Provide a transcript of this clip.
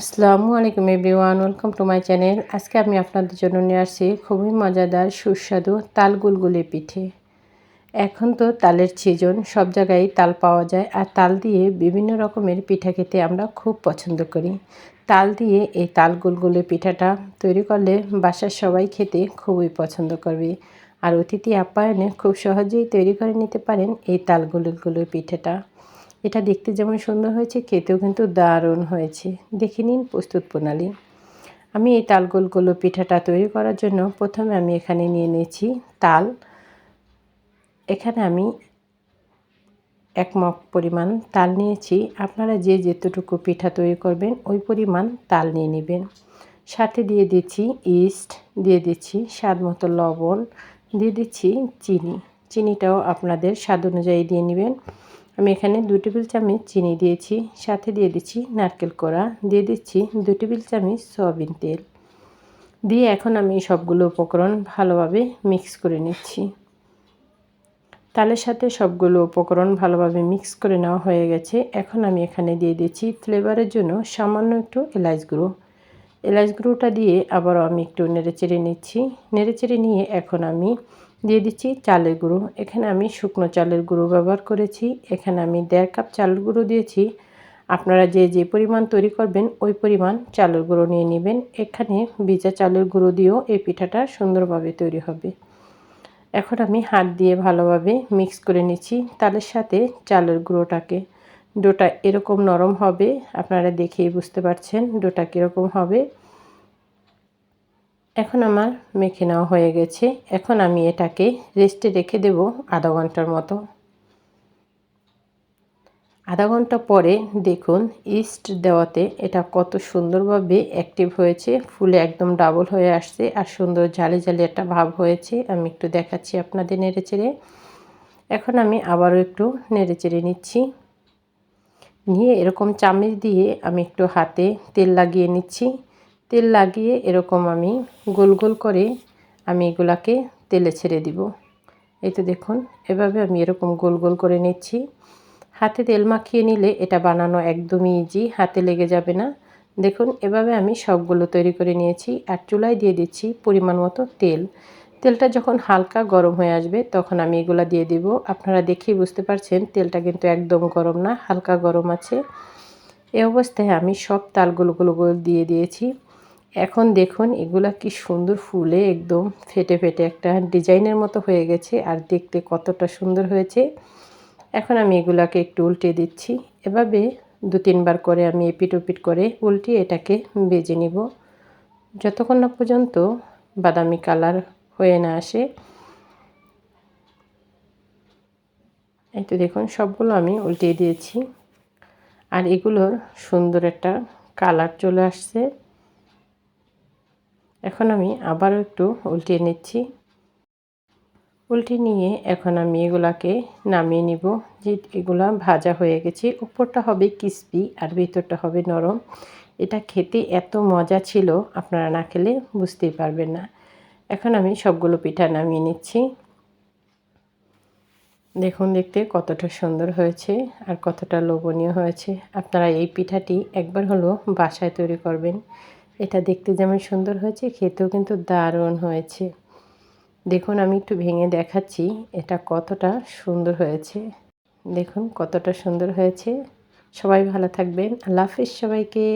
আসসালামু আলাইকুম everyone, welcome to my channel. আজকে আমি আপনাদের জন্য নিয়ে আসছি খুবই মজাদার, সুস্বাদু তাল গুলগুলি পিঠে। এখন তো তালের সিজন সব জায়গায় তাল পাওয়া যায় আর তাল দিয়ে বিভিন্ন রকমের পিঠা খেতে আমরা খুব পছন্দ করি। তাল দিয়ে এই তাল গুলগুলি পিঠাটা তৈরি করলে বাসার সবাই খেতে খুবই পছন্দ করবে। আর অতিথি আপ্যায়নে খুব সহজেই তৈরি করে নিতে পারেন এই তাল গুলগুলি পিঠাটা। এটা দেখতে যেমন সুন্দর হয়েছে, খেতেও কিন্তু দারুণ হয়েছে। দেখে নিন প্রস্তুত প্রণালী। আমি এই তালগোলগুলো পিঠাটা তৈরি করার জন্য প্রথমে আমি এখানে নিয়ে নিয়েছি তাল। এখানে আমি এক মগ পরিমাণ তাল নিয়েছি। আপনারা যে যেতটুকু পিঠা তৈরি করবেন, ওই পরিমাণ তাল নিয়ে নেবেন। সাথে দিয়ে দিচ্ছি ইস্ট, দিয়ে দিচ্ছি স্বাদ মতো লবণ, দিয়ে দিচ্ছি চিনি। চিনিটাও আপনাদের স্বাদ অনুযায়ী দিয়ে নেবেন। আমি এখানে দু টেবিল চামচ চিনি দিয়েছি, সাথে দিয়ে দিচ্ছি নারকেল কোড়া, দিয়ে দিচ্ছি দু টেবিল চামচ সয়াবিন তেল। দিয়ে এখন আমি সবগুলো উপকরণ ভালোভাবে মিক্স করে নিচ্ছি। তালের সাথে সবগুলো উপকরণ ভালোভাবে মিক্স করে নেওয়া হয়ে গেছে। এখন আমি এখানে দিয়ে দিচ্ছি ফ্লেভারের জন্য সামান্য একটু এলাচ গুঁড়ো। এলাচ গুঁড়োটা দিয়ে আবারও আমি একটু নেড়ে চেড়ে নিচ্ছি। নেড়ে চেড়ে নিয়ে এখন আমি দিয়ে দিচ্ছি চালের গুঁড়ো। এখানে আমি শুকনো চালের গুঁড়ো ব্যবহার করেছি। এখানে আমি দেড় কাপ চালের গুঁড়ো দিয়েছি। আপনারা যে যে পরিমাণ তৈরি করবেন, ওই পরিমাণ চালের গুঁড়ো নিয়ে নেবেন। এখানে ভিজা চালের গুঁড়ো দিয়েও এই পিঠাটা সুন্দরভাবে তৈরি হবে। এখন আমি হাত দিয়ে ভালোভাবে মিক্স করে নিচ্ছি তালের সাথে চালের গুঁড়োটাকে। ডোটা এরকম নরম হবে, আপনারা দেখেই বুঝতে পারছেন ডোটা কীরকম হবে। এখন আমার মেখে নেওয়া হয়ে গেছে। এখন আমি এটাকে রেস্টে রেখে দেব আধা ঘণ্টার মতো। আধা ঘণ্টা পরে দেখুন ইস্ট দেওয়াতে এটা কত সুন্দরভাবে অ্যাক্টিভ হয়েছে। ফুলে একদম ডাবল হয়ে আসছে আর সুন্দর জালি জালি একটা ভাব হয়েছে। আমি একটু দেখাচ্ছি আপনাদের নেড়ে চেড়ে এখন আমি আবারও একটু নেড়ে চেড়ে নিচ্ছি। নিয়ে এরকম চামচ দিয়ে আমি একটু হাতে তেল লাগিয়ে নিচ্ছি। তেল লাগিয়ে এরকম আমি গোল গোল করে আমি এগুলাকে তেলে ছেড়ে দিব। এই তো দেখুন, এভাবে আমি এরকম গোল গোল করে নিচ্ছি। হাতে তেল মাখিয়ে নিলে এটা বানানো একদমই ইজি হাতে লেগে যাবে না। দেখুন, এভাবে আমি সবগুলো তৈরি করে নিয়েছি আর চুলায় দিয়ে দিচ্ছি পরিমাণ মতো তেল। তেলটা যখন হালকা গরম হয়ে আসবে, তখন আমি এগুলা দিয়ে দিব। আপনারা দেখেই বুঝতে পারছেন, তেলটা কিন্তু একদম গরম না, হালকা গরম আছে। এ অবস্থায় আমি সব তালগুলো গুলো দিয়ে দিয়েছি। এখন দেখুন, এগুলা কি সুন্দর ফুলে একদম ফেটে ফেটে একটা ডিজাইনের মতো হয়ে গেছে আর দেখতে কতটা সুন্দর হয়েছে। এখন আমি এগুলাকে একটু উল্টে দিচ্ছি। এভাবে দু তিনবার করে আমি এপিট ওপিট করে উল্টিয়ে এটাকে বেজে নিব। যতক্ষণ না পর্যন্ত বাদামি কালার হয়ে না আসে। এই তো দেখুন, সবগুলো আমি উল্টিয়ে দিয়েছি। আর এগুলোর সুন্দর একটা কালার চলে আসছে। এখন আমি আবারও একটু উল্টিয়ে নিচ্ছি। উল্টে নিয়ে এখন আমি এগুলাকে নামিয়ে নিব। যে এগুলা ভাজা হয়ে গেছে, উপরটা হবে ক্রিসপি আর ভিতরটা হবে নরম। এটা খেতে এত মজা ছিল, আপনারা না খেলে বুঝতেই পারবেন না। এখন আমি সবগুলো পিঠা নামিয়ে নিচ্ছি। দেখুন, দেখতে কতটা সুন্দর হয়েছে আর কতটা লোভনীয় হয়েছে। আপনারা এই পিঠাটি একবার হলো বাসায় তৈরি করবেন। এটা দেখতে যেমন সুন্দর হয়েছে, খেতেও কিন্তু দারুণ হয়েছে। দেখুন, আমি একটু ভেঙে দেখাচ্ছি, এটা কতটা সুন্দর হয়েছে। দেখুন, কতটা সুন্দর হয়েছে। সবাই ভালো থাকবেন। আল্লাহ হাফিজ সবাইকে।